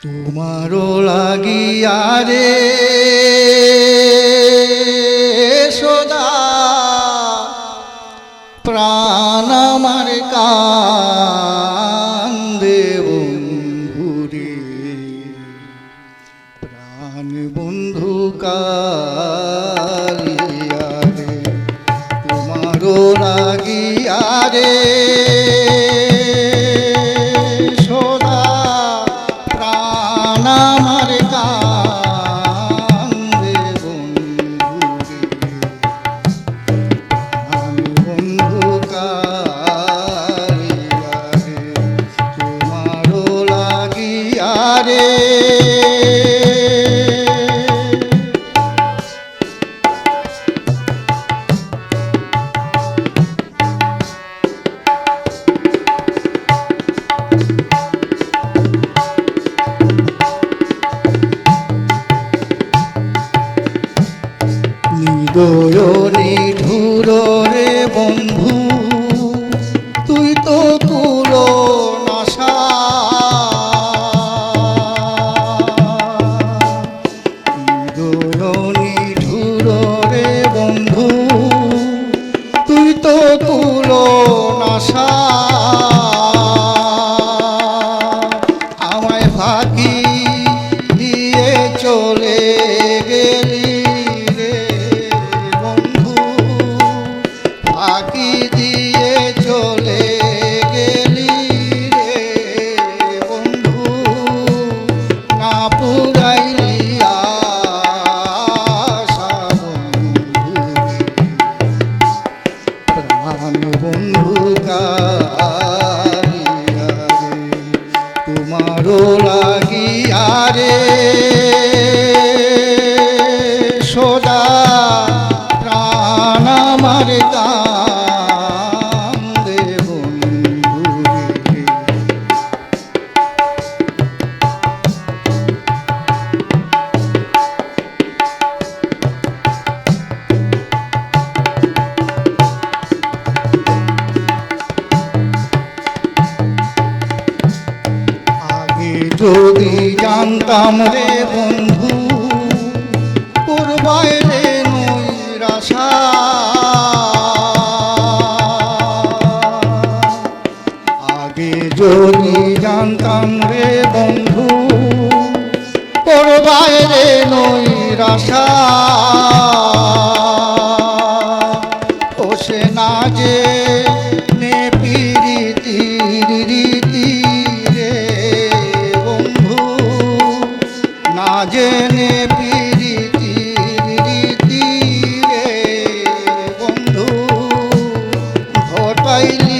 তোমারও লাগিয়া রে সদা প্রাণ আমার কান্দে প্রাণ বন্ধু কালিয়া রে তোমারও লাগিয়া রে। রে চলে গেলি রে বন্ধু। ফাঁকি দিয়ে চলে গেলি রে বন্ধু। না পুরাইলি প্রাণ বন্ধু কালিয়া রে, তোমারও লাগিয়া রে। আগে যদি জানতাম রে বন্ধু পূর্বায় যদি জানতাম রে বন্ধু পূর্বায় রে নৈরাশা ওসে না যে নে ঘটাইলি দুর্দশা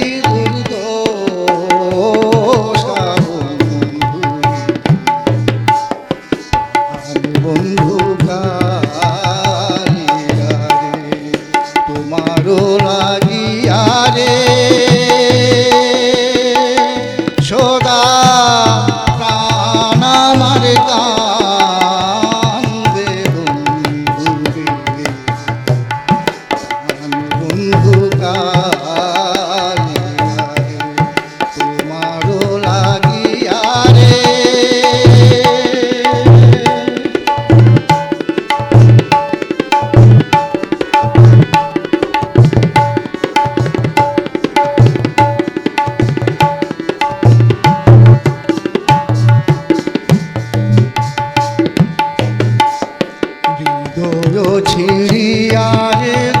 হৃদয় ছিড়িয়ারে দিতাম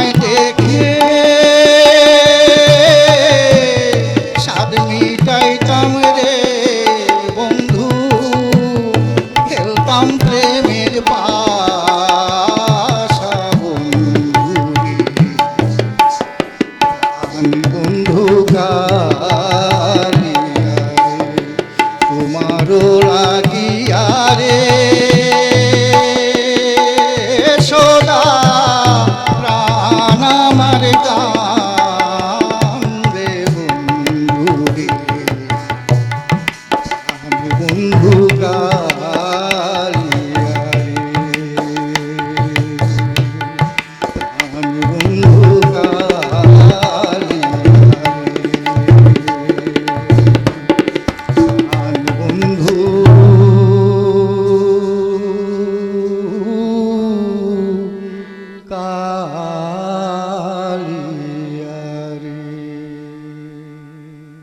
তোমায় দেখে। মিটাইতাম রে বন্ধু খেলতাম প্রেমের বন্ধু তোমারও লাগিয়া রে